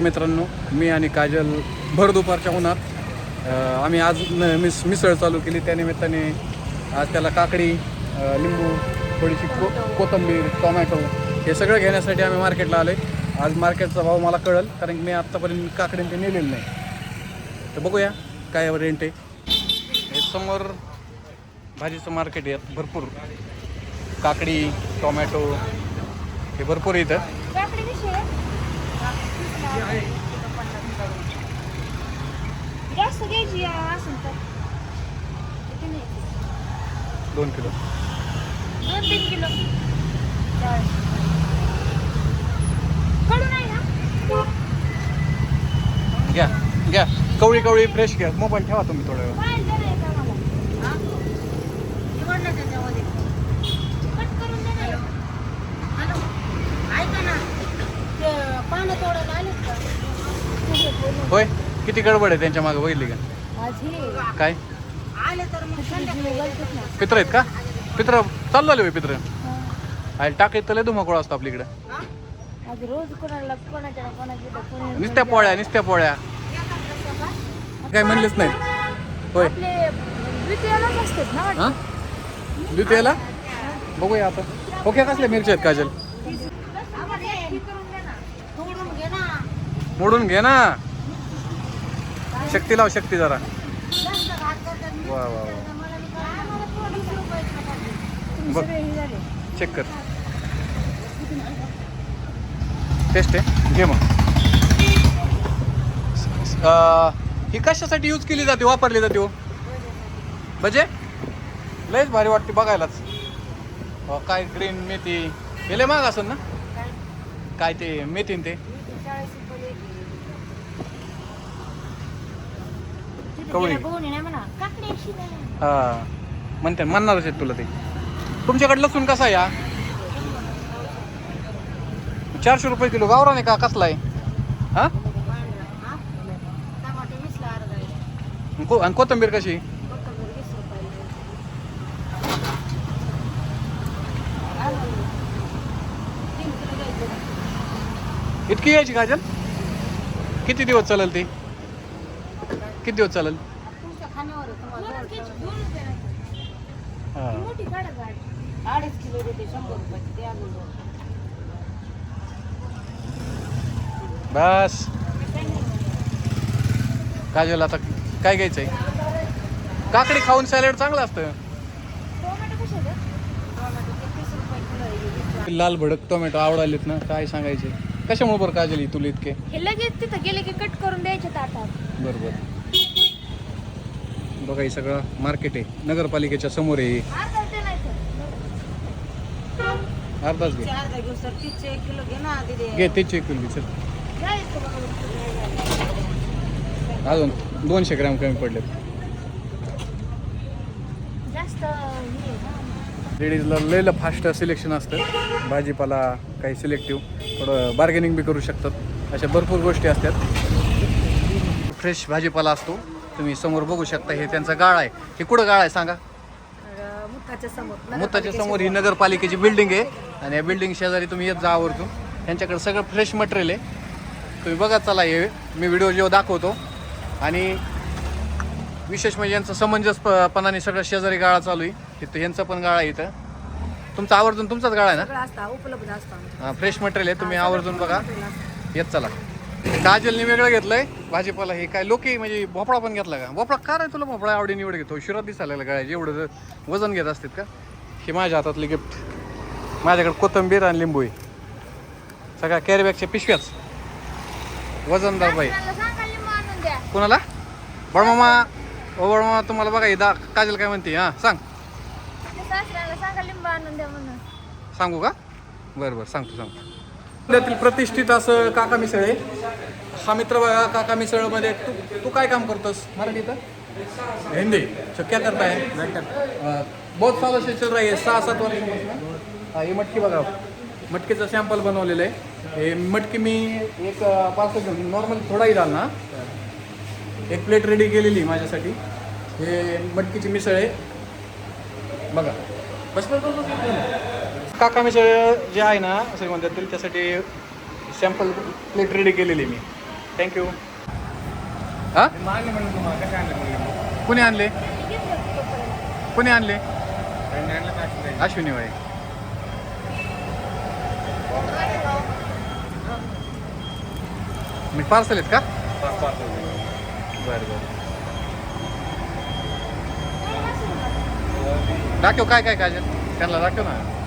मित्रांनो मी आणि काजल भर दुपारच्या उन्हात. आम्ही आज न- मिस मिसळ चालू केली. त्यानिमित्ताने आज त्याला काकडी लिंबू थोडीशी को कोथिंबीर टोमॅटो हे सगळं घेण्यासाठी आम्ही मार्केटला आलो आज मार्केटचा भाव मला कळल कारण की मी आत्तापर्यंत काकडी ते नेलेलं नाही. तर बघूया काय रेंट आहे. हे समोर भाजीचं मार्केट आहे भरपूर. काकडी टोमॅटो हे भरपूर इथं. काकडी कशी आहे जास्त घ्यायची असेल तर किती नाही दोन किलो. दोन तीन किलो. चालेल. कडू नाही ना घ्या घ्या. कवळी कवळी फ्रेश घ्या. मोबाईल ठेवा तुम्ही थोडा वेळ पाहिजे नाही का मला निवड ना त्याच्यामध्ये कट करून दे ना हॅलो ऐका ना ते पानं तोडायला आलेत का होय? किती गडबड आहे त्यांच्या मागे बघितली का? आज हे काय पित्र आहेत का? पित्र चालू झाले होय पित्र? आणि टाकीत तर लय धुमाकूळ असतो आपलीकडे आज रोज कोणाला कोणाच्या ना कोणाच्या कोणी निस्त्या पोळ्या निस्त्या पोळ्या. काय म्हणलेच नाही होय. आपले द्वितीयालाच असतात ना हा? द्वितीयला बघूया आता. ओके कसल्या मिरच्या आहेत काजल? तोडून घे ना. मोडून घे ना. शक्ती लाव शक्ती जरा. वा वा वा. बघ. चेक कर. टेस्ट आहे. घे मग. ही कशासाठी यूज केली जाते वापरली जाते हो? म्हणजे लयच भारी वाटते बघायलाच. काय ग्रीन मेथी. हे लय महाग असेल ना? काय ते मेथीन ते इथे चाळीस रुपये एक. तिथे कवळी. ये. हा. म्हणते म्हणणारच आहेत तुला ते. तुमच्याकडे लसूण कसा आहे हा चारशे रुपये किलो. गावरान का? कसला आहे? हा. को- आणि कोथिंबीर कशी. इतकी यायची काजल किती दिवस चालेल ती? किती दिवस चालेल तुमच्या खाण्यावर आहे तुम्हाला जोड ठेवायचं. हा. मोठी काढा गाडी. अडीच किलो देते शंभर रुपयाची ते अजून दोन. बस. काजल आता काय घ्यायचंय काकडी खाऊन सॅलड चांगलं असतं टोमॅटो कसे आहेत? टोमॅटो ते तीस रुपये किलो आहे, हे वीस रुपये. लाल भडक टोमॅटो आवडालेत ना काय सांगायचे कशामुळे बरं काजल ही तुला इतके हे लगेच तिथं गेले की कट करून द्यायचे ताटात बरोबर बघा हे सगळं मार्केट आहे. नगरपालिकेच्या समोर आहे. अर्धाच घे. सर. घे तेच एक किलो बरं. अजून दोनशे ग्रॅम कमी ना. लेडीजला लयला फास्ट सिलेक्शन असतं. भाजीपाला काही सिलेक्टिव्ह थोडं बार्गेनिंग बी करू शकतात. अशा भरपूर गोष्टी असतात. फ्रेश भाजीपाला असतो. तुम्ही समोर बघू शकता हे त्यांचा गाळा आहे. हे कुठं गाळा आहे सांगा? समोर मुताच्या समोर ही नगरपालिकेची बिल्डिंग आहे. आणि या बिल्डिंग शेजारी तुम्ही येत जा आवर्जून. त्यांच्याकडे सगळं फ्रेश मटेरियल आहे. तुम्ही बघा चला हे मी व्हिडिओ जेव्हा दाखवतो. आणि विशेष म्हणजे यांचं समंजसपणाने सगळं शेजारी गाळा चालू आहे. तिथं यांचा पण गाळा आहे इथं. तुमचा आवर्जून तुमचाच गाळा आहे ना? फ्रेश मटेरियल आहे. तुम्ही आवर्जून बघा. येत चला. काजलने वेगळं घेतलंय. भाजीपाला हे काय लोकी म्हणजे भोपळा पण घेतला का? भोपळा का रे तुला भोपळा आवडी निवड घेतो? शिरात दिसायला काय एवढं वजन घेत असतात का? हे माझ्या हातातले गिफ्ट माझ्याकडे कोथंबीर आणि लिंबू आहे. सगळ्या कॅरीबॅगच्या पिशव्याच वजनदार बाई. कोणाला? बळमामा ओ बळमामा तुम्हाला बघा हे दा काजल काय म्हणते? हां सांग. सांगू का? बरं बरं सांगतो सांगतो. पुण्यातील प्रतिष्ठित असं काका मिसळ आहे. हा मित्र बघा काका मिसळमध्ये तू तू काय काम करतोस? मराठीत? हिंदी. तो क्या? करता है अं, बहुत सालों से चल रही है सहा सात वर्ष हा ही मटकी बघा. मटकीचं सॅम्पल बनवलेलं आहे. हे मटकी मी एक पार्सल घेऊन नॉर्मल थोडाही डाल ना. एक प्लेट रेडी केलेली माझ्यासाठी. हे मटकीची मिसळ आहे. बघा. बस बस बस, बस, बस. काका मिसळ जे आहे ना श्रीमंतातील त्यासाठी सॅम्पल प्लेट रेडी केलेली मी. थँक्यू हा? कुणी आणले? कुणी आणले? अश्विनी बाई मी पार्सल आहेत का. बरं बरं. दाखव काय काय काय त्यांना दाखव ना.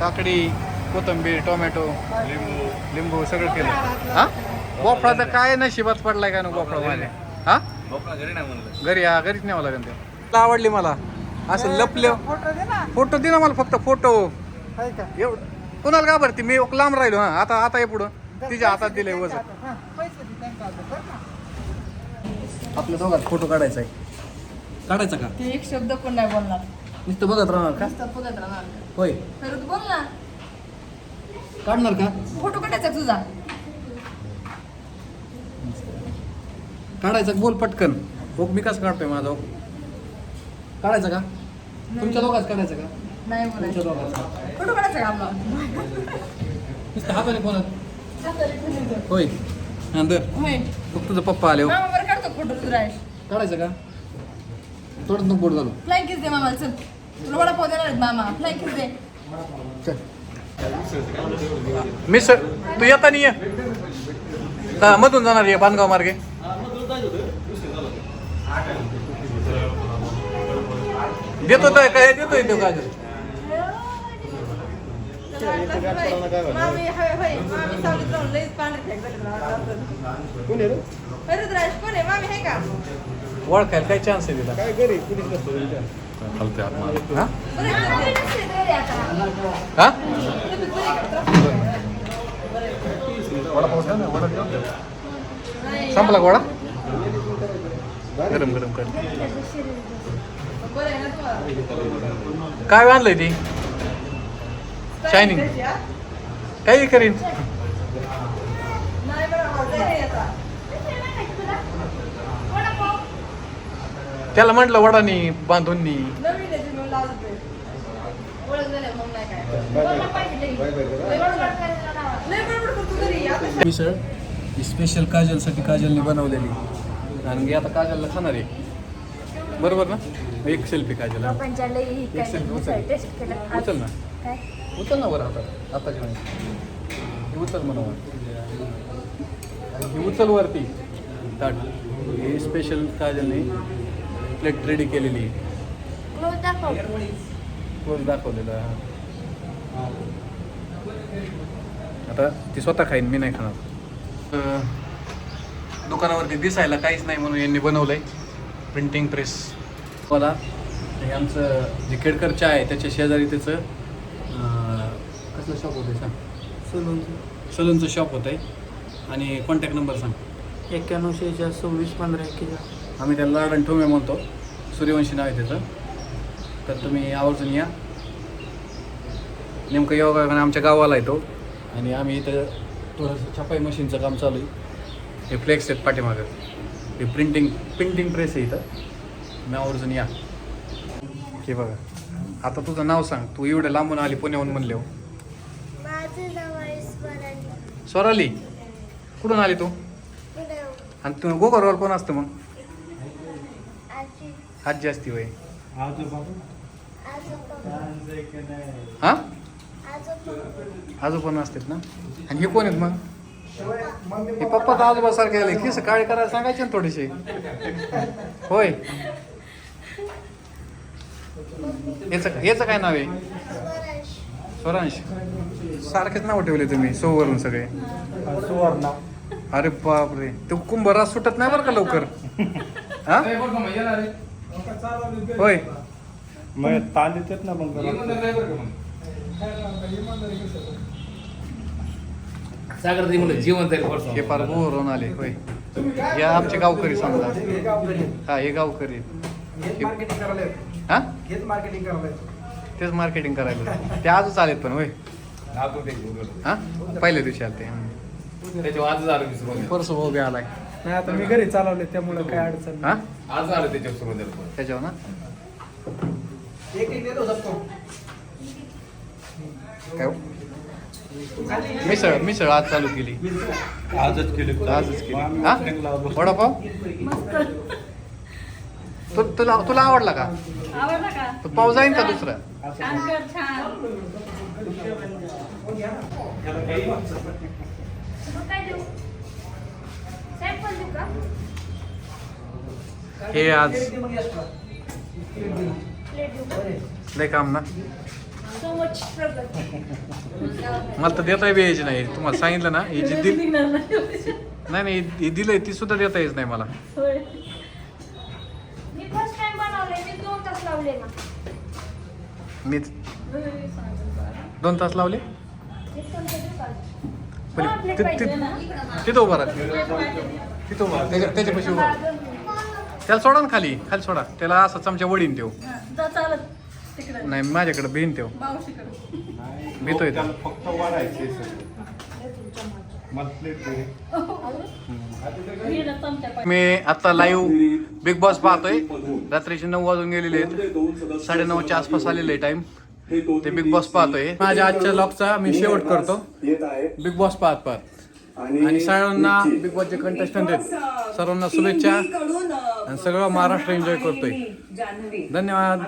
काकडी कोथिंबीर टोमॅटो लिंबू लिंबू सगळं केलं. हा? बोफळा तर काय नशिबात पडलाय का ना बोफळा माझ्या हा? भोपळा घरी नाही म्हणलं. घरी हा घरीच न्यावं लागेल ते. आवडली मला. असं लपले. फोटो दे ना. मला फक्त फोटो एवढं कोणाला का बरं ती मी लांब राहिलो हा. आता आता ये पुढं. तिच्या हातात दिले वजन. आपल्या दोघात फोटो काढायचा आहे. काढायचा का? ते एक शब्द पण नाही बोलणार. नुसतं बघत राहणार का? नुसतं बघत राहणार होय. तर तू बोल ना. काढणार का? फोटो काढायचा तुझा. काढायचा बोल पटकन. ओक मी कसं काढतोय माझा. ओक काढायचा का? तुमच्या दोघात काढायचा का? नाही तुमच्या फोटो काढायचा का आपला नुसतं हाताने कोणात? होय. होय. तुझा पप्पा आले. मामा बरं काढतो फोटो तुझा. काढायचं का? थोडं नको बोट झालो फ्लाईंग किस दे मामा चल. तुला वडापाव देणार आहेत मामा. फ्लाईंग किस दे. चल मिस तू येता नाही ये. का मधून जाणार आहे बांधगाव मार्गे. देतो तर काय देतोय तो काय? मामी होय होय मामी सावलीत राहून लईच पांढरे फेक झाले रुद्राज कोण आहे मामी आहे का ओळखायला काय चान्स आहे तिला? काय घरी? कुणीच नसतं हा? बरं हा? संपला गोळा गरम गरम कर. काय आणलंय ती? शायनिंग काही करीन नाही बरं आवडत नाही आता त्याला म्हटलं वडानी बांधूननी. नवीन आहे तुम्ही लावते ओळख झाली मग नाही काय. बाय बाय करा. लय बडबड करतो घरी आता मिसळ ही स्पेशल काजलसाठी काजलने बनवलेली. आणि आता काजलला खाणार आहे. बरोबर ना? एक सेल्फी काजल हा. एक सेल्फी उचल उचल. ना. उचल ना बरं आता. आताच्या वेळेस ही उचल म्हणा आणि ही उचल वरती. ताट ही स्पेशल काजलने प्लेट रेडी केलेली. क्लोज दाखवलेला हा. आता ती स्वतः खाईन मी नाही खाणार. दुकानावरती दिसायला काहीच नाही म्हणून यांनी बनवलंय. प्रिंटिंग प्रेस मला हे आमचं जे केडकर चहा आहे त्याच्या शेजारी त्याचं अं, कसलं शॉप होतं सांग? सलूनचं शॉप होतं आहे आणि कॉन्टॅक्ट नंबर सांग. एक्क्याण्णव शेहेचाळीस सव्वीस पंधरा एक्केचाळीस. आम्ही त्याला लाडण ठोमे म्हणतो. सूर्यवंशी नाव आहे त्याचं. तर तुम्ही आवर्जून या. नेमकं योगा आमच्या गावाला येतो आणि आम्ही इथं थोडंसं छपाई मशीनचं काम चालू आहे. हे फ्लेक्स आहेत पाठीमागं. हे प्रिंटिंग प्रिंटिंग प्रेस आहे इथं. मी आवर्जून या. हे बघा. आता तुझं नाव सांग. तू एवढं लांबून आली पुण्याहून म्हणले हो. स्वराली. कुठून आली तू? आणि तू गोगरवर कोण असतं मग? आजी आजी असती वय आजोबा हां? आजोबा आजोबा असतात ना? आणि हे कोण आहेत मग? हे पप्पा तर आजोबा सारखे आले. केस काळे करायला सांगायचे ना थोडेसे? होय. याचं याचं काय नाव आहे? स्वरांश. सारखेच नाव ठेवले तुम्ही सोवरून सगळे. सुवर्ण. अरे बापरे. ते कुंभरास सुटत नाही बरं का लवकर? हा? होय. मग ताण देतात ना मग सागर ती म्हणलं जीवन तरी करतो हे फार गोरून आले होय. या आमचे गावकरी समजा हा हे गावकरी. मार्केटिंग करायला हा? हेच मार्केटिंग करायला तेच मार्केटिंग करायला ते आजच आलेत पण होय. ते. हा? पहिल्या दिवशी आले ते त्याच्यावर आज सुरुवात. परस उभे आलाय. नाही आता मी घरी चालवले त्यामुळे काय अडचण हा? आज आलं त्याच्यावर सुरुवात त्याच्यावर ना? एक एक देतो सबको. काय हो? मिसळ मिसळ आज चालू केली. आजच केले. आजच केली. हा? वडापाव? तु- तुला तुला आवडला का? आवडला का? तो पाव जाईन का दुसरा? छान. कर छान काय देऊ? साहेब पण देऊ का? हे आज. लय काम ना. मला तर देता बी यायची नाही. तुम्हाला सांगितलं ना ही जी दिल नाही. नाही ही दिलंय ती सुद्धा देता यायच नाही मला. मी दोन तास लावले. तिथं उभा राहा. तिथं उभा. त्याच्या त्याच्यापाशी उभा. त्याला सोडा ना खाली खाली सोडा. त्याला असं चमच्या वडीन देऊ. नाही माझ्याकडे भिन ठेव भीतोय तो. फक्त वाढायचे. मी आता लाईव्ह बिग बॉस पाहतोय. रात्रीचे नऊ वाजून गेलेले आहेत. साडेनऊच्या आसपास आलेले आहे टाइम ते बिग बॉस पाहतोय. माझ्या आजच्या लॉकचा मी शेवट करतो. बिग बॉस पाहत पाहत. आणि सर्वांना बिग बॉसचे कंटेस्टंट आहेत. सर्वांना शुभेच्छा. आणि सगळं महाराष्ट्र एन्जॉय करतोय. धन्यवाद.